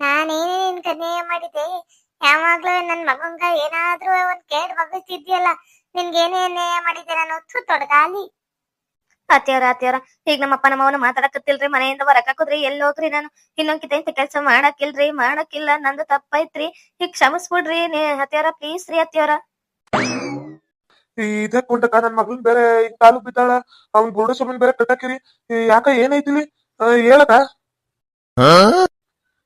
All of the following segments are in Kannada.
ನಾನೇನೇ ನಿನ್ ಕನ್ಯೆ ಮಾಡಿದ್ದೆ? ಯಾವಾಗ್ಲೂ ನನ್ ಮಗಂಗ ಏನಾದ್ರೂ ಒಂದ್ ಕೇಡ್ ಬಗ್ಗಿಸ್ತಿದ್ಯಲ್ಲ, ನಿನ್ಗೇನೇ ನ್ಯಾಯ ಮಾಡಿದ್ದೆ ನಾನು? ಒತ್ತು ತೊಡಗಾಲಿ. ಅತ್ಯಾರ ಅತ್ಯಾರ, ಈಗ ನಮ್ಮಪ್ಪ ನಮ್ಮವನ ಮಾತಾಡಕತ್ತಿಲ್ರಿ, ಮನೆಯಿಂದ ಹೊರಗ್ ಹಾಕುದ್ರಿ, ಎಲ್ಲಿ ಹೋಗ್ರಿ ನಾನು? ಇನ್ನೊಂದ್ ಕೆಲಸ ಮಾಡಕ್ಕಿಲ್ರಿ, ಮಾಡಕ್ಕಿಲ್ಲ, ನಂದು ತಪ್ಪೈತ್ರಿ ಈಗ ಕ್ಷಮಿಸ್ಬಿಡ್ರಿ ಅತ್ಯಾರ ಪ್ಲೀಸ್ ರೀ ಅತ್ಯಾರ. ಇದೇ ಕುಂಟಕ ನನ್ ಮಗಳನ್ ಬೇರೆ ಈಗ ಕಾಲು ಬಿದ್ದಾಳ ಅವ್ನ್ ಬುರುಡ ಸುಮ್ಮನ್ ಬೇರೆ ಕಟ್ಟಾಕಿರಿ ಈ ಯಾಕ ಏನೈತಿಲಿ ಆ, ಹೇಳಕ?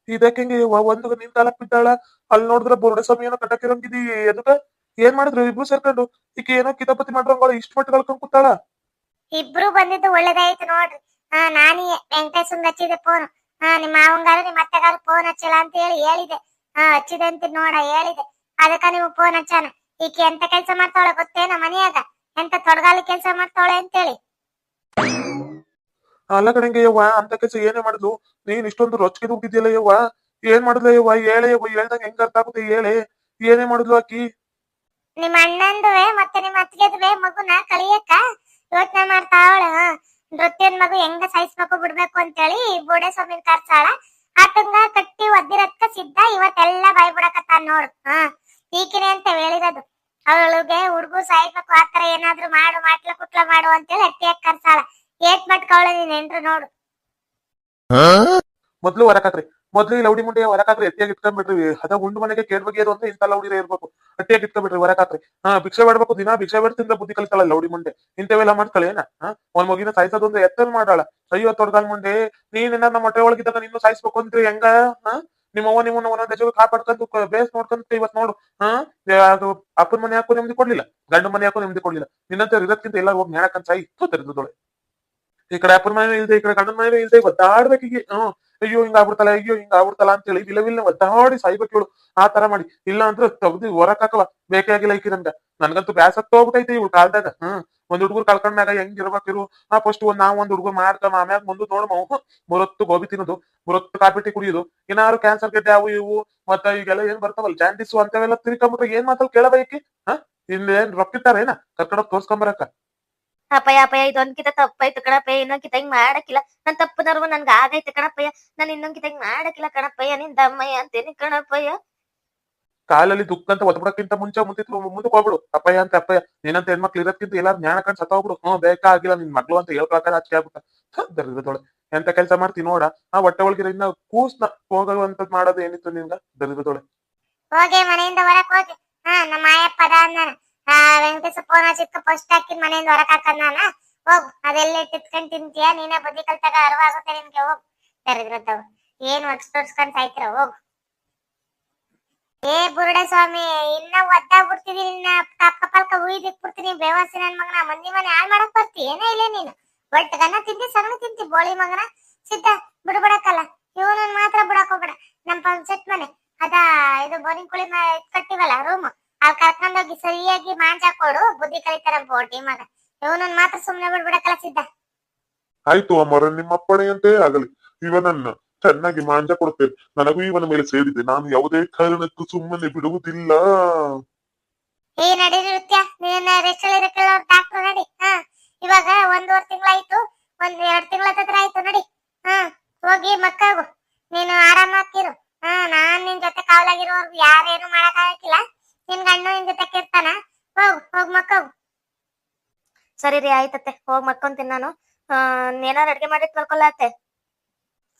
ಇದಕ್ಕೆ ಹಿಂಗೆ ವ- ಒಂದು ನಿನ್ ಕಾಲಕ್ ಬಿದ್ದಾಳ ಅಲ್ಲಿ ನೋಡಿದ್ರ ಬುರುಡ ಸ್ವಾಮಿ ಏನೋ ಕಟ್ಟಾಕಿರಂಗಿದಿ ಎದಕ್ಕ? ಏನ್ ಮಾಡಿದ್ರು ಇಬ್ರು ಸೇರ್ಕೊಂಡು? ಈಕೆ ಏನೋ ಕಿತಾಪತಿ ಮಾಡ್ರಂಗಳ ಇಷ್ಟ ಮಟ್ಟ ಕಳ್ಕೊಂಡ್ ಕೂತಾಳ? ಇಬ್ರು ಬಂದಿದ್ದು ಒಳ್ಳೇದಾಯ್ತು ನೋಡ್ರಿ. ಹಾ ನಾನೇ ವೆಂಕಟೇಶನ್ ಹಚ್ಚಿದೆ ಫೋನ್ ಹಾ ನಿಮ್ಮ ಮಾವಂಗಾರ ನಿಮ್ಮ ಅತ್ತೆಗಾರ ಫೋನ್ ಹಚ್ಚಿಲ್ಲ ಅಂತ ಹೇಳಿ ಹೇಳಿದೆ. ಹಾ ಹಚ್ಚಿದೆ ಅಂತ ನೋಡ ಹೇಳಿದೆ. ಅದಕ್ಕ ನೀವು ಫೋನ್ ಹಚ್ಚಾನ. ಈಕೆ ಎಂತ ಕೆಲ್ಸ ಮಾಡ್ತಾಳೆ ಗೊತ್ತೇನ ಮನೆಯಾಗ? ಎಂತ ತೊಡಗಾಲಿ ಕೆಲಸ ಮಾಡ್ತಾಳೆ ಅಂತೇಳಿ. ಅಲ್ಲ ಕಡೆಂಗೆ ಯವ್ವ ಅಂತ ಕೆಲಸ ಏನೇ ಮಾಡಿದ್ಲು? ನೀನ್ ಇಷ್ಟೊಂದು ರೊಚ್ಚಿಗೆ ಹೋಗಿದ್ಯಲ್ಲ ಯವ್ವ? ಏನ್ ಮಾಡಿದ್ಲ ಯವ್ವ? ಹೇಳೆ ಯವ್ವ ಹೇಳ್ದಂಗ ಹೆಂಗ್ ಅರ್ಥ ಆಗುತ್ತೆ ಹೇಳಿ? ಏನೇ ಮಾಡಿದ್ಲು ಆಕಿ? ನಿಮ್ಮ ಅಣ್ಣಂದುವೆ ಮತ್ತೆ ನಿಮ್ಮ ಅತ್ತಿಗೆದುವೆ ಮಗುನ ಕಳಿಯಕ್ಕ ಯೋಚನೆ ಮಾಡ್ತಾವಳು ನೃತ್ಯನ್ ಮಗು ಹೆಂಗ ಸಹಿಸ್ಬೇಕು ಬಿಡ್ಬೇಕು ಅಂತೇಳಿ ಬೋಡೆ ಸ್ವಾಮಿನ ಕರ್ಸಾಳ ಆತಂಗ ಕಟ್ಟಿ ಒದ್ದಿರತ್ಕ ಸಿದ್ಧ ಇವತ್ತೆಲ್ಲ ಬಾಯ್ ಬಿಡಕತ್ತಾನ ನೋಡು. ಹಾ ಈಕಿನೇ ಅಂತ ಹೇಳಿರೋದು. ಅವಳಿಗೆ ಹುಡುಗು ಸಾಯ್ಬೇಕು ಆತರ ಏನಾದ್ರು ಮಾಡು ಮಾಟ್ಲ ಕುಟ್ಲ ಮಾಡು ಅಂತೇಳಿ ಹಟ್ಟಿಯಾಗ ಕರ್ಸಾಳ ಏಟ್ ಮಟ್ಕವಳ ನೀನ್ ಹೆಂಡ್ರು ನೋಡು. ಮೊದ್ಲು ಹೊರಕಾಕ್ರಿ ಮೊದ್ಲು ಈ ಲೌಡಿ ಮುಂಡೆ ಹೊರಕಾಕ್ರಿ ಎತ್ತಿಯಾಗಿ ಇಟ್ಕೊಂಡ್ಬಿಡ್ರಿ. ಅದ ಉಂಡು ಮನೆಗೆ ಕೇಳ್ ಬಗೆಯೋದು ಅಂದ್ರೆ ಇಂತ ಲೌಡಿ ಇರ್ಬೇಕು. ಅಟ್ಟಿಯಾಗಿ ಇಟ್ಕೊಂಡ್ಬಿಡ್ರಿ ಹೊರಕಾಕ್ರಿ ಹಾ ಭಿಕ್ಷೆ ಬೇಡ್ಬೇಕು ದಿನ. ಭಿಕ್ಷೆ ಬಿಡ್ತಿಂದ ಬುದ್ಧಿ ಕಲಿತಾಳ ಲೌಡಿ ಮುಂಡೆ. ಇಂಥವೆಲ್ಲ ಮಾಡ್ತಾಳೇನ ಏನ? ಹಾ? ಒಂದ್ ಮಗಿನ ಸಾಯಿಸೋದೊಂದು ಎತ್ತಲ್ ಮಾಡಾಳ ಅಯ್ಯೋ ತೊಡ್ದಾಲ್ ಮುಂಡೆ. ನೀನ್ ನಮ್ಮ ಮೊಟ್ಟೆ ಒಳಗಿದ್ದಾಗ ನಿನ್ನೂ ಸಾಯಿಸ್ಬೇಕು ಅಂತ್ರಿ ಹೆಂಗ? ಹಾ? ನಿಮ್ಮವ್ವ ನಿಮ್ಮನ್ನ ಒಂದೊಂದ್ ದಶಕ ಕಾಪಾಡ್ಕೊಂಡು ಬೇಸ್ ನೋಡ್ಕೊಂತ ಇವತ್ ನೋಡು, ಹಾ? ಅಪ್ಪನ ಮನೆ ಹಾಕೋ ನೆಮ್ಮದಿ ಕೊಡ್ಲಿಲ್ಲ, ಗಂಡು ಮನೆ ಹಾಕೋ ನೆಮ್ಮದಿ ಕೊಡ್ಲಿಲ್ಲ. ನಿನ್ನಂತ ಇರೋದ್ಕಿಂತ ಎಲ್ಲ ಹೋಗಿ ನ್ಯಾಣಕಂತ ಸಾಯಿ ತೆರೆದೋಳೆ ಈ ಕಡೆ ಅಪ್ಪನ ಮನೆ ಇಲ್ದೆ, ಈ ಕಡೆ ಗಂಡನ ಮನೆ ಇಲ್ದೆ, ಒದ್ದಾಡ್ಬೇಕೀಗ, ಹ್ಮ್. ಅಯ್ಯೋ, ಹಿಂಗ ಆಗ್ಬಿಡ್ತಲ್ಲ, ಅಯ್ಯೋ, ಹಿಂಗ ಆಗ್ಬಿಡ್ತಲ್ಲ ಅಂತೇಳಿ ಹೇಳಿ ಇಲ್ಲ ಒದ್ದಾಡಿ ಸಾಯ್ಬೇಕು ಇವಳು. ಆ ತರ ಮಾಡಿ. ಇಲ್ಲ ಅಂದ್ರೆ ತೆಗ್ದು ಹೊರಕಾಕವ ಬೇಕಾಗಿಲ್ಲ ಐಕಿ ನಂಗ. ನನ್ಗಂತೂ ಬ್ಯಾಸತ್ತ ಹೋಗ್ಬಿಟ್ಟೈತಿ ಇವ್ಳು ಕಾಲ್ದಾಗ. ಹ್ಮ್. ಒಂದ್ ಹುಡುಗರು ಕಳ್ಕೊಂಡಾಗ ಹೆಂಗ್ ಇರ್ಬೇಕಿರು ಆ ಫಸ್ಟ್ ಒಂದ್ ನಾವ್ ಒಂದ್ ಹುಡುಗರು ಮಾಡ್ತಾವ ಆಮ್ಯಾಗ ಮುಂದೆ ನೋಡ್ ಮವ್ ಮುರತ್ತು ಗೋಬಿ ತಿನ್ನೋದು, ಮುರತ್ತು ಕಾಪಿಟಿ ಕುಡಿಯೋದು, ಏನಾರು ಕ್ಯಾನ್ಸರ್ ಗೆಡ್ಡೆ ಅವು ಇವು, ಮತ್ತ ಈಗೆಲ್ಲ ಏನ್ ಬರ್ತಾವಲ್ಲ ಜಾಂಡಿಸು ಅಂತವೆಲ್ಲ ತಿರ್ಕೊಂಬಿಟ್ರೆ ಏನ್ ಮಾತಲ್ಲಿ ಕೇಳಬೇಕಿ ಹಾ? ಇನ್ನೇನ್ ರೊಕ್ಕಿಟ್ಟಾರ ಏನ ಕರ್ಕೊಂಡೋಗ್ ತೋರ್ಸ್ಕೊಂಬರಕ್ಕ ಅಪ್ಪಯ್ಯ ಅಪ್ಪಯ್ಯ ಇದೊಂದ್ಕಿತ ತಪ್ಪಾಯ್ತು ಕಣಪ್ಪಯ್ಯ ಇನ್ನೊಂದ್ಕಿತ ಹಿಂಗ್ ಮಾಡಕ್ಕಿಲ್ಲ. ನನ್ ತಪ್ಪು ನರ್ವ ನನ್ಗ ಆಗೈತೆ ಕಣಪ್ಪಯ್ಯ. ನಾನು ಇನ್ನೊಂದ್ಕಿತ ಹಿಂಗ್ ಮಾಡಕ್ಕಿಲ್ಲ ಕಣಪ್ಪಯ್ಯ ನಿನ್ ದಮ್ಮಯ್ಯ ಅಂತೇನಿ ಕಣಪ್ಪಯ್ಯ. ಕಾಲಲ್ಲಿ ದುಃಖ ಅಂತ ಒದ್ಬಿಡಕ್ಕಿಂತ ಮುಂಚೆ ಮುಂದೆ ಮುಂದಕ್ಕೆ ಹೋಗ್ಬಿಡು. ಅಪ್ಪಯ್ಯ ಅಂತ ಅಪ್ಪಯ್ಯ. ನೀನಂತ ಹೆಣ್ಮಕ್ಳು ಇರೋದ್ಕಿಂತ ಎಲ್ಲಾರು ಜ್ಞಾನ ಕಂಡು ಸತ್ತೋಗ್ಬಿಡು. ಹ್ಮ್ ಬೇಕಾಗಿಲ್ಲ ನಿನ್ ಮಕ್ಳು ಅಂತ ಹೇಳ್ಕೊಳಕ ಆಚೆ ಆಗ್ಬಿಟ್ಟ ದರಿದ್ರದೊಳೆ. ಎಂತ ಕೆಲಸ ಮಾಡ್ತಿ ನೋಡ. ಆ ಹೊಟ್ಟೆ ಒಳಗಿರೋ ಇನ್ನ ಕೂಸ್ನ ಹೋಗುವಂತದ್ ಮಾಡೋದು ಏನಿತ್ತು ನಿನ್ಗ ದರಿದ್ರದೊಳೆ. ಹೋಗಿ ಮನೆಯಿಂದ ಹೊರಕ್ ಹೋಗಿ. ಹಾ ನಮ್ಮ ಮಾಯಪ್ಪದ ಅಂದಾನ ಆ ವೆಂಕಟೇಶ ಫೋನ್ ಹಚ್ಚಿದ್ಕ ಫಸ್ಟ್ ಹಾಕಿದ್ ಮನೆಯಿಂದ ಹೊರಕ್ ನಾನ? ಹೋಗ್, ಅದೆಲ್ಲ ತಿತ್ಕೊಂಡ್ ತಿಂತೀಯ? ನೀನೇ ಬುದ್ಧಿ ಕಲ್ತಾಗ ಅರಿವಾಗುತ್ತೆ ನಿನ್ಗೆ, ಹೋಗ್. ತೆರೆದ್ರದ್ದವ್ ಏನ್ ಒಡ್ಸ್ ತೋರ್ಸ್ಕೊಂಡ್ ಸಾಯ್ತಿರ ಹೋಗ್. ಏ ಬುರುಡೆ ಸ್ವಾಮಿ ಇನ್ನ ಒದ್ದಾಗ್ಬಿಡ್ತಿದಿ ನಿನ್ನ ಕಪ್ಪ ಪಲ್ಕ ಉಯ್ದಿಕ್ ಬಿಡ್ತೀನಿ ಬೇವಾಸಿ ನನ್ ಮಗನ, ಮಂದಿ ಮನೆ ಹಾಳ್ ಮಾಡಕ್ ಬರ್ತಿ, ಏನೇ ಇಲ್ಲ ನೀನು. ಒಟ್ಟಗನ್ನ ತಿಂತಿ, ಸಗಣಿ ತಿಂತಿ, ಬೋಳಿ ಮಗನ. ಸಿದ್ಧ, ಬಿಡ್ಬಿಡಕ್ಕಲ್ಲ. ಇವನನ್ ಮಾತ್ರ ಬಿಡಕ್ ಹೋಗ್ಬೇಡ. ನಮ್ ಪಂಚತ್ ಮನೆ, ಅದ, ಇದು ಬೋರಿಂಗ್ ಕುಳಿ ಕಟ್ಟಿವಲ್ಲ ರೂಮ್ ಅಲ್ಲಿ ಕರ್ಕೊಂಡೋಗಿ ಸರಿಯಾಗಿ ಮಾಂಜ ಕೊಡು ಬುದ್ಧಿ ಕಲಿತಾರ ಬೋಟಿ ಮಗ. ಇವನನ್ನ ಮಾತ್ರ ಸುಮ್ನೆ ಬಿಡ್ಬಿಡಕ್ಕಲ್ಲ ಸಿದ್ಧ ಆಯ್ತು ಅಮ್ಮರ ನಿಮ್ಮ ಅಪ್ಪಣೆಯಂತೆ ಆಗಲಿ. ಇವನನ್ನ ಚೆನ್ನಾಗಿ ಮಾಂಜ ಕೊಡುತ್ತೇನೆ ನನಗೂ ಇವನ ಮೇಲೆ ಸೇರಿದೆ. ನಾನು ಯಾವುದೇ ಕಾರಣಕ್ಕೂ ಸುಮ್ಮನೆ ಬಿಡುವುದಿಲ್ಲ. ಏ ನಡಿ ನೃತ್ಯ ನೀನ್ ರೆಸ್ಟ್ ಡಾಕ್ಟರ್ ನಡಿ. ಹಾ ಇವಾಗ ಒಂದೂವರೆ ತಿಂಗಳಾಯ್ತು ಒಂದ್ ಎರಡ್ ತಿಂಗಳ ಹತ್ರ ಆಯ್ತು ನಡಿ. ಹಾ ಹೋಗಿ ಮಕ್ಕಾಗು. ನೀನು ಆರಾಮ ಆರಾಮಾಗಿರು ಹಾ ನಾನ್ ನಿನ್ ಜೊತೆ ಕಾವಲಾಗಿರೋರ್ಗು ಯಾರೇನು ಮಾಡಕ್ ಆಗಕ್ಕಿಲ್ಲ. ನಿನ್ ಗಂಡ ನಿನ್ ಜೊತೆ ಇರ್ತಾನ ಹೋಗ್ ಹೋಗ್ ಮಕ್ಕಾಗು. ಸರಿ ರೀ ಆಯ್ತತ್ತೆ ಹೋಗ್ ಮಕ್ಕೊಂತೀನಿ ನಾನು. ಏನಾರು ಅಡ್ಗೆ ಮಾಡಿ ಕಳ್ಕೊಲ್ಲ ಅತ್ತೆ?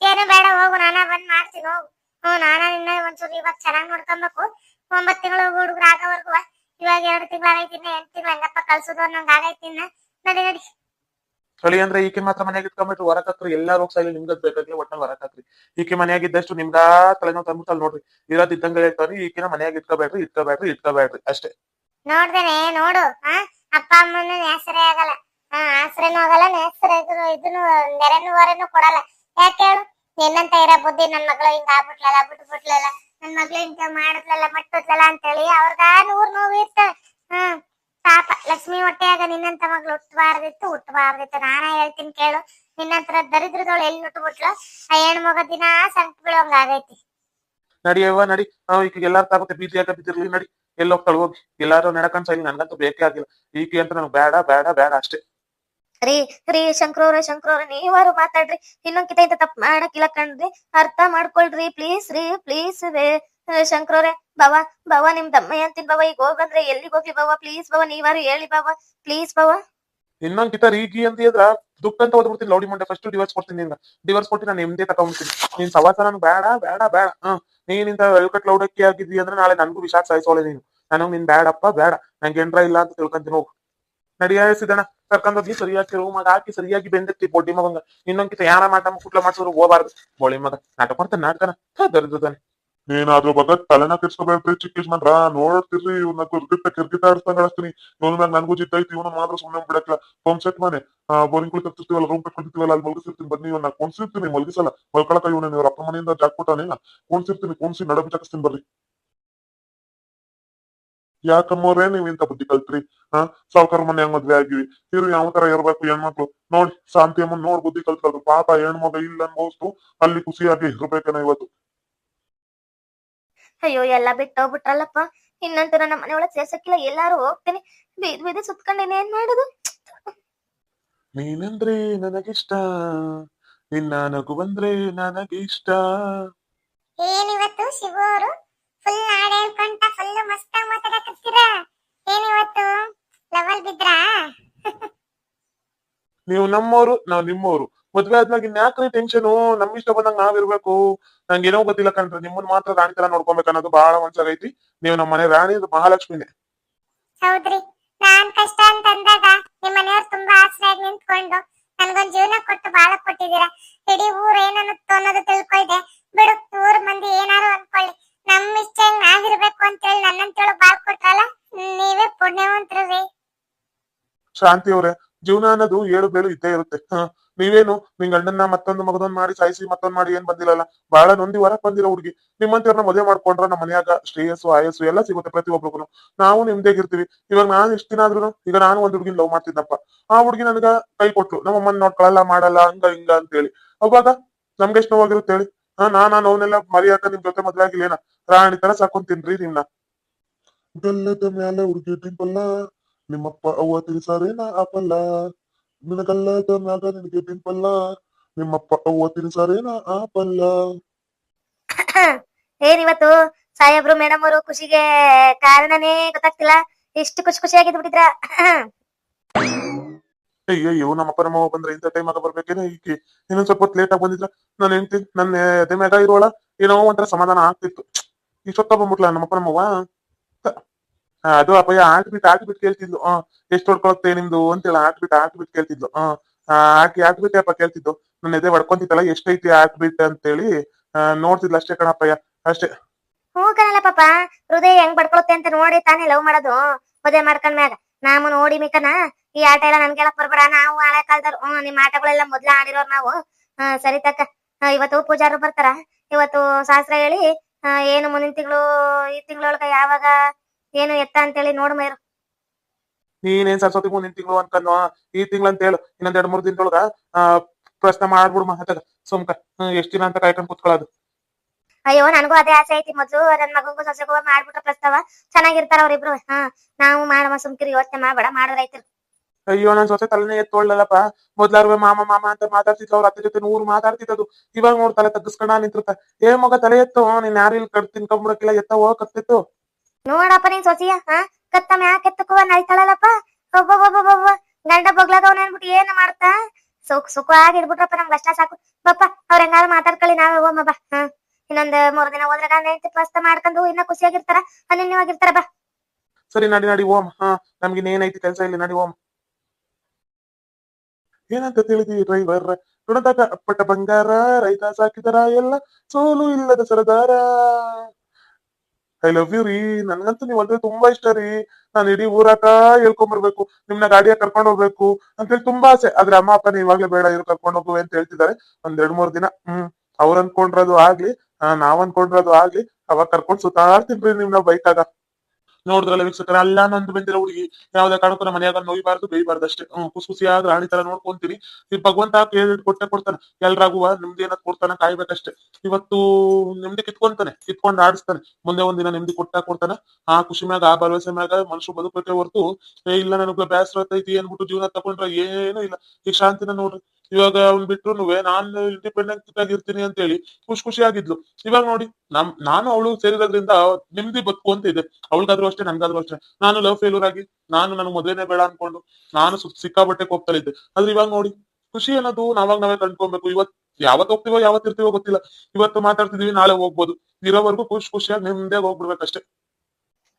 ಏನು ಬೇಡ ಹೋಗು. ನಾನ ಬಂದ್ ಮಾಡ್ತೀನಿ ಹೋಗು. ಹ್ಞೂ ನಾನ ನಿನ್ನ ಒಂಚೂರು ಇವಾಗ ಚೆನ್ನಾಗ್ ನೋಡ್ಕೊಬೇಕು. ಒಂಬತ್ ತಿಂಗಳು ಹುಡುಗರು ಆಗೋವರ್ಗು ಇವಾಗ ಎರಡು ತಿಂಗಳಾಗೈತಿ ಇನ್ನ ಎಂಟು ತಿಂಗಳು ಹೆಂಗಪ್ಪ ಕಳ್ಸೋದು ಅನ್ನಂಗ್ ಆಗೈತಿ ಇನ್ನ. ನಡಿ ನಡಿ. ಚಳಿ ಅಂದ್ರೆ ಈಕೆ ಮಾತ್ರ ಮನೆಯಾಗ ಇಟ್ಕೊಂಡ್ಬಿಟ್ರು ಹೊರಕತ್ರಿ ಎಲ್ಲಾ ರೋಗ ಸಾಯಿಲಿ ನಿಮ್ಗದ್ ಬೇಕಾಗಿಲ್ಲ ಒಟ್ಟಲ್ಲಿ ಹೊರಕಾಕ್ರಿ ಈಕೆ ಮನೆಯಾಗಿದ್ದಷ್ಟು ನಿಮ್ಗ ತಲೆನೋವು ತಂದ್ಬಿಟ್ಟಲ್ ನೋಡ್ರಿ. ಇರೋದ್ ಇದ್ದಂಗೆ ಹೇಳ್ತಾವ್ರಿ, ಈಕಿನ ಮನೆಯಾಗ ಇಟ್ಕೋಬೇಡ್ರಿ ಇಟ್ಕೋಬೇಡ್ರಿ ಇಟ್ಕೋಬೇಡ್ರಿ ಅಷ್ಟೇ. ನೋಡ್ದೇನೆ, ನೋಡು ಅಪ್ಪ ಅಮ್ಮನ ಹೆಸರೇ ಆಗಲ್ಲ. ಆಸರೆನೂ ಆಗಲ್ಲ ಹೆಸರು ಇದನ್ನು ನೆರೆನು ವರೆನು ಕೊಡಲ್ಲ. ಯಾಕೆ ಹೇಳು? ನಿನ್ನಂತ ಇರೋ ಬುದ್ಧಿ ನನ್ ಮಗಳು ಹಿಂಗ ಆಗ್ಬಿಟ್ಲಲ್ಲ ಬಿಟ್ಟು ಬಿಟ್ಲಲ್ಲ ನನ್ ಮಗಳು ಹಿಂಗ ಮಾಡಿದ್ಲಲ್ಲ ಮಟ್ಟದ್ಲಲ್ಲ ಅಂತೇಳಿ ಅವ್ರಗ ನೂರ್ ನೋವು ಇರ್ತ ಹ್ಮ್. ಪಾಪ, ಲಕ್ಷ್ಮಿ ಹೊಟ್ಟೆಯಾಗ ನಿನ್ನಂತ ಹುಟ್ಟಬಾರ್ದಿತ್ತು ನಾನ ಹೇಳ್ತೀನಿ ಕೇಳು. ನಿನ್ನಂತರ ದರಿದ್ರದವಳು ಎಲ್ಲಿ ಹುಟ್ಟುಬಿಟ್ಲು ಆ ಹೆಣ್ಣು ಮಗ ದಿನ ಸಂಕ್ ಬೀಳೋಂಗ ಆಗೈತಿ. ನಡಿಯವ್ವ ನಡಿ. ನಾವ್ ಈಗ ಎಲ್ಲಾರ ತಾಪತ್ತೆ ಬೀದಿಯಾಗ ಬಿದ್ದಿರ್ಲಿ ನಡಿ. ಎಲ್ಲಿ ಹೋಗ್ತಾಳು ಹೋಗಿ? ಎಲ್ಲಾರು ನಡ್ಕೊಂಡ್ ಸಾಯಿಲಿ ನನ್ಗಂತೂ ಬೇಕೇ ಆಗಿಲ್ಲ. ಈಕೆ ಅಂತ ನನಗೆ ಬೇಡ ಬೇಡ ಬೇಡ ಅಷ್ಟೇ. ರೀ ರೀ ಶಂಕ್ರವ್ರ ಶಂಕ್ರವ್ರ ನೀವಾರು ಮಾತಾಡ್ರಿ. ಇನ್ನೊಂದ್ಕಿತ ಇಂತ ತಪ್ಪು ಮಾಡಕ್ಕಿಲ್ಲ ಕಣ್ರಿ. ಅರ್ಥ ಮಾಡ್ಕೊಳ್ರಿ ಪ್ಲೀಸ್ ರೀ ಪ್ಲೀಸ್ ರೇ. ಶಂಕ್ರವ್ರೆ ಬಾವ ಬಾವ ನಿಮ್ ದಮ್ಮಯ್ಯ ಅಂತೀನಿ ಬಾವ. ಈಗ ಹೋಗಂದ್ರೆ ಎಲ್ಲಿಗೆ ಹೋಗ್ಲಿ ಬಾವ? ಪ್ಲೀಸ್ ಬಾವ ನೀವಾರು ಹೇಳಿ ಬಾವ. ಪ್ಲೀಸ್ ಬಾವ. ಇನ್ನೊಂದ್ ಕಿತ ರೀಗಿ ಅಂತ ಇದ್ರ ದುಃಖ ಅಂತ ಓದ್ಬಿಡ್ತೀನಿ ಲೌಡಿ ಮಂಡೆ ಫಸ್ಟ್ ಡಿವರ್ಸ್ ಕೊಡ್ತೀನಿ ನಿನ್ನ ಡಿವರ್ಸ್ ಕೊಟ್ಟು ನಾನು ನಿಮ್ದೇ ತಗೊಂಡ್ಬಿಡ್ತೀನಿ ನೀನ್ ಸವಾಸ ನನ್ ಬೇಡ ಬೇಡ ಬೇಡ ಹ ನೀನ್ ಇಂತ ವೆಲ್ಕಟ್ ಆಗಿದ್ವಿ ಅಂದ್ರೆ ನಾಳೆ ನನ್ಗೂ ವಿಷಾದ ಸಾಯಿಸೋಳೆ ನೀನು. ನನಗ್ ನಿನ್ ಬೇಡಪ್ಪ ಬೇಡ ನಂಗೆ ಏನ್ರ ಇಲ್ಲ ಅಂತ ತಿಳ್ಕೊಂತೀನಿ, ಹೋಗು. ನಡಿಯ ಸಿದಣ ಕರ್ಕೊಂಡೋಗಿ ಸರಿಯಾಗಿ ಕೆಲವು ಮಗ ಹಾಕಿ ಸರಿಯಾಗಿ ಬೆಂದತ್ತಿ ಬೊಡ್ಡಿ ಮಗಂಗ. ಇನ್ನೊಂದ್ಕಿತ ಯಾರ ಮಾಡ ಕುಟ್ಲ ಮಾಡ್ಸೋರು ಹೋಗ್ಬಾರ್ದು. ಬೋಳಿ ಮಗ, ನಾಟಕ ಮಾಡ್ತಾನೆ, ನಾಟಕನ. ದರಿದ್ರದಾನೆ. ನೀನ್ ಅದ್ರ ಬಗ್ಗೆ ತಲೆನ ಕೆಡ್ಸ್ಕೊಬೇಡ್ರಿ ಚಿಕ್ಕ ಯಜಮಾನ್ರ. ನೋಡ್ತಿರ್ರಿ ಇವ್ನ ಕಿರ್ಗಿತ ಆಡ್ಸ್ದಂಗ್ ಆಡಿಸ್ತೀನಿ. ಇವನ್ ಮ್ಯಾಗ ನನ್ಗೂ ಜಿದ್ದ ಐತಿ ಇವನು ಮಾತ್ರ ಸುಮ್ಮನೆ ಬಿಡಕ್ಲ ಪಂಪ್ ಸೆಟ್ ಮನೆ. ಬೋರಿಂಗ್ ಕುಳಿ ತರ್ತಿರ್ತೀವಲ್ಲ ರೂಮ್ ಕಟ್ಕೊಂಡಿರ್ತೀವಲ್ಲ ಅಲ್ಲಿ ಮಲಗಿಸಿರ್ತೀನಿ. ಬನ್ನಿ ಇವನ್ನ ಕುಣ್ಸಿರ್ತೀನಿ, ಮಲಗಿಸಲ್ಲ. ಮಲ್ಕೊಳಕ ಇವನ ಇವ್ರ ಅಪ್ಪ ಮನೆಯಿಂದ ಜಾಕ್ ಕೊಟ್ಟಾನೆ ಕುಣ್ಸಿರ್ತೀನಿ, ಕುಣ್ಸಿ ನಡ ಬಿಚ್ಚಾಕಿಸ್ತೀನಿ ಬರ್ರಿ. ಯಾಕಮ್ಮವ್ರೆ, ನೀವ್ ಇಂತ ಬುದ್ಧಿ ಕಲ್ತ್ರಿ? ಹಾ ಸಾವ್ಕಾರ ಮನೆ ಮದ್ವೆ ಆಗಿವಿ. ಇವ್ರು ಯಾವ ತರ ಇರ್ಬೇಕು ಹೆಣ್ಮಕ್ಳು? ನೋಡಿ, ಶಾಂತಿ ಅಮ್ಮನ್ ನೋಡ್ ಬುದ್ಧಿ ಕಲ್ತ್ಕೊಳ್ರು. ಪಾಪ ಹೆಣ್ಮಗ ಇಲ್ಲ ಅನ್ಭವಿಸ್ತು ಅಲ್ಲಿ ಖುಷಿಯಾಗಿ ಇರ್ಬೇಕೇನೋ ಇವತ್ತು. ಅಯ್ಯೋ ಎಲ್ಲಾ ಬಿಟ್ಟು ಹೋಗ್ಬಿಟ್ರಲ್ಲಪ್ಪ ಇನ್ನಂತರ ನನ್ನ ಮನೆ ಒಳಗ್ ಸೇರ್ಸಕ್ಕಿಲ್ಲ ಎಲ್ಲಾರು ಹೋಗ್ತೇನೆ. ಬೀದ್ ಬೀದಿ ಸುತ್ಕೊಂಡೇನೆ ಏನ್ ಮಾಡುದು? ನೀನಂದ್ರೆ ನನಗಿಷ್ಟ ನಿನ್ನ ನಗು ಬಂದ್ರೆ ನನಗಿಷ್ಟ. ಏನಿವತ್ತು ಶಿವು ಅವರು ಫುಲ್ ಹಾಡ್ ಹೇಳ್ಕೊಂತ ಫುಲ್ ಮಸ್ತ ಮಾತಾಡಕತ್ತೀರ ಏನಿವತ್ತು ಲವಲ್ ಬಿದ್ರಾ? ನೀವು ನಮ್ಮವರು ನಾವು ನಿಮ್ಮವ್ರು ಮದ್ವೆ ಆದ್ಮೇಲೆ ಇನ್ಯಾಕ್ರಿ ಟೆನ್ಷನು ನಮ್ ಇಷ್ಟ ಬಂದಂಗ್ ನಾವಿರ್ಬೇಕು ನಂಗೇನೋ ಏನೋ ಗೊತ್ತಿಲ್ಲ ಕಣ್ರಿ. ನಿಮ್ಮನ್ ಮಾತ್ರ ರಾಣಿ ತರ ನೋಡ್ಕೊಬೇಕು ಅನ್ನೋದು ಬಹಳ ಮನ್ಸಾಗೈತಿ ನೀವು ನಮ್ಮ ಮನೆ ರಾಣಿ ಮಹಾಲಕ್ಷ್ಮಿನೇ. ಹೌದ್ರಿ. ನಾನ್ ಕಷ್ಟ ಅಂತ ಅಂದಾಗ ನಿಮ್ ಮನೆಯವ್ರು ತುಂಬಾ ಆಸರೆಯಾಗಿ ನಿಂತ್ಕೊಂಡು ನನ್ಗೊಂದ್ ಜೀವನ ಕೊಟ್ಟು ಬಾಳ ಕೊಟ್ಟಿದ್ದೀರ ಇಡೀ ಊರ್ ಏನನ್ನುತ್ತೋ ಅನ್ನೋದು ತಿಳ್ಕೊಳ್ದೆ. ಬಿಡು ಊರ್ ಮಂದಿ ಏನಾರು ಅನ್ಕೊಳ್ಳಿ. ನಮ್ ಇಷ್ಟ ನಾವಿರ್ಬೇಕು ಅಂತೇಳಿ ನನ್ನಂತೇಳಿ ಬಾಳ್ ಕೊಟ್ರಲ್ಲ ನೀವೇ ಪುಣ್ಯವಂತರು ಶಾಂತಿ ಅವ್ರೆ ಜೀವನ ಅನ್ನೋದು ಏಳು ಬೇಳು ಇದ್ದೇ ಇರುತ್ತೆ. ನೀವೇನು ನಿಮ್ ಗಂಡನ್ನ ಮತ್ತೊಂದು ಮಗದೊಂದ್ ಮಾಡಿ ಸಾಯಿಸಿ ಮತ್ತೊಂದ್ ಮಾಡಿ ಏನ್ ಬಂದಿಲ್ಲಲ್ಲ? ಬಹಳ ನೊಂದಿ ಹೊರಕ್ ಬಂದಿರೋ ಹುಡುಗಿ. ನಿಮ್ಮಂತವ್ರನ್ನ ಮದುವೆ ಮಾಡ್ಕೊಂಡ್ರ ನಮ್ಮ ಮನ್ಯಾಗ ಶ್ರೇಯಸ್ಸು, ಆಯಸ್ಸು ಎಲ್ಲ ಸಿಗುತ್ತೆ ಪ್ರತಿಯೊಬ್ಬರಿಗೂ ನಾವು ನಿಮ್ದೇಗಿರ್ತೀವಿ ಇವಾಗ ನಾನು ಇಷ್ಟ ದಿನ ಆದ್ರೂ ಈಗ ನಾನು ಒಂದ್ ಹುಡುಗಿನ ಲವ್ ಮಾಡ್ತಿದ್ದಪ್ಪ. ಆ ಹುಡುಗಿ ನನಗ ಕೈ ಕೊಟ್ಲು. ನಮ್ಮ ಅಮ್ಮನ್ ನೋಡ್ಕೊಳಲ್ಲ, ಮಾಡಲ್ಲ, ಹಂಗ, ಹಿಂಗ ಅಂತ ಹೇಳಿ ಅವಾಗ ನಮ್ಗೆ ಎಷ್ಟು ನೋವಾಗಿರುತ್ತೆ ಹೇಳಿ? ಹಾ, ನಾನ್ ಅವನ್ನೆಲ್ಲ ಮರ್ಯಾದ ನಿಮ್ ಜೊತೆ ಮದ್ವೆ ಆಗಿಲ್ಲೇನ ರಾಣಿ ತರ ಸಾಕೊಂತೀನ್ರಿ ನಿಮ್ನ. ಗಲ್ಲದ ಮ್ಯಾಲ ಹುಡುಗಿ ಡಿಂಪಲ್ಲ ನಿಮ್ಮಪ್ಪ ಅವ್ವ ತಿಳಿಸಾರೇನ ಆಪಲ್ಲ. ನಿನಗಲ್ಲದ ಮ್ಯಾಗ ನಿನಗೆ ಡಿಂಪಲ್ಲ ನಿಮ್ಮಪ್ಪ ಅವ್ವ ತಿರ್ಸಾರೇನ ಆಪಲ್ಲ ಏನಿವತ್ತು ಸಾಹೇಬ್ರು ಮೇಡಮ್ ಅವರು ಖುಷಿಗೆ ಕಾರಣನೇ ಗೊತ್ತಾಗ್ತಿಲ್ಲ. ಎಷ್ಟು ಖುಷಿ ಖುಷಿಯಾಗಿದ್ದು ಬಿಟ್ಟಿದ್ರ ಅಯ್ಯೋ ನಮ್ಮಪ್ಪ ನಮ್ಮ ಅವ್ವ ಬಂದ್ರೆ ಇಂಥ ಟೈಮ್ ಆಗ ಬರ್ಬೇಕೇನೆ ಈಕಿ? ಇನ್ನೊಂದ್ ಸ್ವಲ್ಪ ಲೇಟ್ ಆಗಿ ಬಂದಿದ್ರ ನಾನು ಹೆಂಡತಿ ನನ್ನ ಎದೆ ಮ್ಯಾಗ ಇರೋಳ. ಏನೋ ಒಂಥರ ಸಮಾಧಾನ ಆಗ್ತಿತ್ತು. ಇಷ್ಟೊತ್ತ ಬಂದ್ಬಿಟ್ಲ ನಮ್ಮಪ್ಪ ನಮ್ಮವ್ವ. ಆ, ಅದು ಅಪ್ಪಯ್ಯ ಹಾಕ್ಬಿಟ್ಟು ಹಾಕ್ಬಿಟ್ಟು ಕೇಳ್ತಿದ್ಲು. ಹ ಎಷ್ಟು ಹೊಡ್ಕೊಳತ್ತೆ ನಿಮ್ದು ಅಂತೇಳಿ ಹಾಕ್ಬಿಟ್ಟು ಹಾಕ್ಬಿಟ್ಟು ಕೇಳ್ತಿದ್ಲು. ಆ ಹಾಕಿ ಹಾಕ್ಬಿಟ್ಟೆ ಅಪ್ಪ ಕೇಳ್ತಿದ್ದು. ನನ್ನ ಎದೆ ಹೊಡ್ಕೊಂತಿತ್ತಲ್ಲ, ಎಷ್ಟೈತಿ ಹಾಕ್ಬಿಟ್ಟು ಅಂತೇಳಿ ನೋಡ್ತಿದ್ಲು ಅಷ್ಟೇ ಕಣಪ್ಪಯ್ಯ, ಅಷ್ಟೇ. ಹ್ಞೂ ಕಣಲ್ಲ ಪಾಪ, ಹೃದಯ ಹೆಂಗ್ ಬಡ್ಕೊಳುತ್ತೆ ಅಂತ ನೋಡಿ ತಾನೇ ಲವ್ ಮಾಡೋದು, ಮದುವೆ ಮಾಡ್ಕೊಂಡ್ ಮ್ಯಾಗ. ನಾವು ನೋಡಿ ಮಿಕನ, ಈ ಆಟ ಎಲ್ಲ ನನ್ಗೆ ಹೇಳಕ್ ಬರ್ಬೇಡ ನಾವು ಹಳೆ ಕಾಲದವ್ರು ಹ್ಮ್ ನಿಮ್ ಆಟಗಳೆಲ್ಲ ಮೊದ್ಲ ಆಡಿರೋರ್ ನಾವು. ಸರಿ ತಕ್ಕ. ಇವತ್ತು ಪೂಜಾರು ಬರ್ತಾರ. ಇವತ್ತು ಶಾಸ್ತ್ರ ಹೇಳಿ ಏನು ಮುಂದಿನ ತಿಂಗಳು, ಈ ತಿಂಗಳೊಳಗ ಯಾವಾಗ ಏನು ಎತ್ತ ಅಂತೇಳಿ ನೋಡು ಮೇರು. ನೀನೇನ್ ಸರಸ್ವತಿ ಮುಂದಿನ ತಿಂಗಳು ಅನ್ಕಂದು ಈ ತಿಂಗಳು ಅಂತ ಹೇಳು. ಇನ್ನೊಂದ್ ಎರಡ್ ಮೂರ್ ದಿನದೊಳಗ ಆ ಪ್ರಶ್ನೆ ಮಾಡ್ಬಿಡು ಮಹತಗ ಸುಮ್ಕ ಎಷ್ಟ್ ದಿನ ಅಂತ ಕಾಯ್ಕೊಂಡ್ ಕುತ್ಕೊಳ್ಳೋದು ಅಯ್ಯೋ ನನಗೂ ಅದೇ ಆಸೆ ಐತಿ ಮೊದ್ಲು. ನನ್ ಮಗಂಗೂ ಸೊಸೆಗೂ ಮಾಡ್ಬಿಟ್ರ ಪ್ರಸ್ತಾವ. ಚೆನ್ನಾಗಿರ್ತಾರ ಅವ್ರಿಬ್ರು. ಹಾ ನಾವು ಮಾಡವ ಸುಮ್ಕಿರಿ ಯೋಚನೆ ಮಾಡ್ಬೇಡ ಮಾಡಿದ್ರ ಐತಿ ಅಯ್ಯೋ ನನ್ ಸೊಸೆ ತಲೆನೇ ಎತ್ತೊಳ್ಳಲ್ಲಪ್ಪ ಮೊದ್ಲಾರ್ವೆ ಮಾಮ ಮಾಮ ಅಂತ ಮಾತಾಡ್ತಿದ್ಲು ಅವ್ರ ಅತ್ತೆ ಜೊತೆ ನೂರು ಮಾತಾಡ್ತಿದ್ದು ಇವಾಗ ನೋಡ್ ತಲೆ ತಗ್ಗಿಸ್ಕೊಂಡ ನಿಂತಿರ್ತ. ಏ ಮಗ ತಲೆ ಎತ್ತು? ನೀನ್ ಯಾರು ಇಲ್ಲಿ ಕಡ್ ತಿನ್ಕೊಂಬಿಡಕ್ಕಿಲ್ಲ ಎತ್ತ ಹೋಗಕ್ ನೋಡಪ್ಪ ನೀನ್ ಸೊಸಿಯ ಹಾ ಕತ್ತ ಮ್ಯಾಕ್ ಎತ್ತಕ್ಕುವ ನಳಿತಾಳಲ್ಲಪ್ಪ ಒಬ್ಬೊಬ್ಬೊಬ್ಬೊಬ್ಬ ಗಂಡ ಬಗ್ಲಾದವನ ಅನ್ಬಿಟ್ಟು ಏನ್ ಮಾಡ್ತಾ? ಸುಖ, ಸುಖವಾಗಿ ಇದ್ಬಿಟ್ರಪ್ಪ ನಮ್ಗೆ ಅಷ್ಟ ಸಾಕು. ಪಪ್ಪ ಅವ್ರ ಹೆಂಗಾರು ಮಾತಾಡ್ಕೊಳ್ಳಿ, ನಾವೇ ಹೋಮ ಬಾ, ಹಾ? ಇನ್ನೊಂದ್ ಮೂರ್ ದಿನ ಹೋದ್ರೆ ಗಂಡ ಹೆಂಡತಿ ಪ್ರಸ್ತ ಮಾಡ್ಕೊಂಡು ಇನ್ನ ಖುಷಿಯಾಗಿರ್ತಾರ. ಅನ್ಯವಾಗಿರ್ತಾರ ಬಾ. ಸರಿ, ನಡಿ ನಡಿ ಓಂ ಹಾ? ನಮ್ಗೆ ಏನೈತಿ ಕೆಲಸ ಇಲ್ಲಿ, ನಡಿ ಓಂ ಏನಂತ ತಿಳಿದಿ ಡ್ರೈವರ್ ಋಣದಾಗ ಅಪ್ಪಟ ಬಂಗಾರ, ರೈತ ಸಾಕಿದರ ಎಲ್ಲ ಸೋಲು ಇಲ್ಲದ ಸರದಾರ. ಐ ಲವ್ ಯು ರೀ. ನನ್ಗಂತೂ ನೀವ್ ಅಂದ್ರೆ ತುಂಬಾ ಇಷ್ಟ ರೀ. ನಾನು ಇಡೀ ಊರಾಕ ಹೇಳ್ಕೊಂಡ್ಬರ್ಬೇಕು ನಿಮ್ನ ಗಾಡಿಯ ಕರ್ಕೊಂಡ್ ಹೋಗ್ಬೇಕು ಅಂತ ಹೇಳಿ ತುಂಬಾ ಆಸೆ. ಆದ್ರೆ ಅಮ್ಮ, ಅಪ್ಪ ಇವಾಗ್ಲೇ ಬೇಡ, ಇವ್ರು ಕರ್ಕೊಂಡ್ ಹೋಗು ಅಂತ ಹೇಳ್ತಿದ್ದಾರೆ. ಒಂದ್ ಎರಡ್ ಮೂರ್ ದಿನ, ಹ್ಮ್, ಅವ್ರ ಅನ್ಕೊಂಡ್ರದು ಆಗ್ಲಿ, ನಾವ್ ಅನ್ಕೊಂಡ್ರದು ಆಗ್ಲಿ, ಅವಾಗ ಕರ್ಕೊಂಡ್ ಸುತ್ತಾಡ್ತೀನಿ ನಿಮ್ನ ಬೈಕಾಗ ನೋಡಿದ್ರಲ್ಲ ವೀಕ್ಷಕರ, ಅಲ್ಲ ನಂದು ಬಂದಿರೋ ಹುಡುಗಿ, ಯಾವ್ದೇ ಕಾರಣಕ್ಕೂ ನಮ್ಮ ಮನ್ಯಾಗ ನೋಯ್ಬಾರ್ದು ಬೇಯ್ಬಾರ್ದು ಅಷ್ಟೇ. ಖುಷಿ ಖುಷಿಯಾಗಿ ರಾಣಿ ತರ ನೋಡ್ಕೊಂತೀನಿ. ಈ ಭಗವಂತ ಕೊಟ್ಟೆ ಕೊಡ್ತಾನ. ಎಲ್ರಾಗುವ ನಿಮ್ದು ಏನದ್ ಕೊಡ್ತಾನ, ಕಾಯ್ಬೇಕಷ್ಟೇ. ಇವತ್ತು ನಿಮ್ದಿ ಕಿತ್ಕೊಂತಾನೆ, ಕಿತ್ಕೊಂಡ್ ಆಡಿಸ್ತಾನೆ. ಮುಂದೆ ಒಂದಿನ ನಿಮ್ದಿ ಕೊಟ್ಟ ಕೊಡ್ತಾನ. ಆ ಖುಷಿ ಮ್ಯಾಗ, ಆ ಭರವಸೆ ಮ್ಯಾಗ ಮನುಷ್ಯ ಬದುಕಕ್ಕೆ ಹೊರತು, ಏ ಇಲ್ಲ, ನನಗ ಬೇಸರ ಐತಿ ಅನ್ಬಿಟ್ಟು ಜೀವನ ತಕೊಂಡ್ರೆ ಏನು ಇಲ್ಲ. ಈಗ ಶಾಂತಿನ ನೋಡ್ರಿ. ಇವಾಗ ಅವ್ನ್ ಬಿಟ್ರು ನಾನು ಇಂಡಿಪೆಂಡೆಂಟ್ ಆಗಿರ್ತೀನಿ ಅಂತ ಹೇಳಿ ಖುಷಿ ಖುಷಿಯಾಗಿದ್ಲು. ಇವಾಗ ನೋಡಿ, ನಮ್, ನಾನು ಅವಳು ಸೇರಿದ್ರಿಂದ ನಿಮ್ದಿ ಬದುಕು ಅಂತ ಇದೆ. ಅವಳಿಗಾದ್ರೂ ಅಷ್ಟೇ, ನನ್ಗಾದ್ರೂ ಅಷ್ಟೇ. ನಾನು ಲವ್ ಫೇಲ್ಯೂರ್ ಆಗಿ, ನಾನು ನನ್ನ ಮೊದಲೇ ಬೇಡ ಅನ್ಕೊಂಡು, ನಾನು ಸಿಕ್ಕಾಬಟ್ಟೆ ಹೋಗ್ತಾ ಇದ್ದೆ. ಆದ್ರೆ ಇವಾಗ ನೋಡಿ, ಖುಷಿ ಅನ್ನೋದು ನಾವಾಗ ನಾವೇ ಕಂಡ್ಕೊಬೇಕು. ಇವತ್ ಯಾವತ್ ಹೋಗ್ತೀವೋ ಯಾವತ್ತಿರ್ತೀವೋ ಗೊತ್ತಿಲ್ಲ. ಇವತ್ತು ಮಾತಾಡ್ತಿದೀವಿ, ನಾಳೆ ಹೋಗ್ಬೋದು. ಇರೋವರೆಗೂ ಖುಷಿ ಖುಷಿಯಾಗಿ ನಿಮ್ದೇ ಹೋಗ್ಬಿಡ್ಬೇಕಷ್ಟೇ.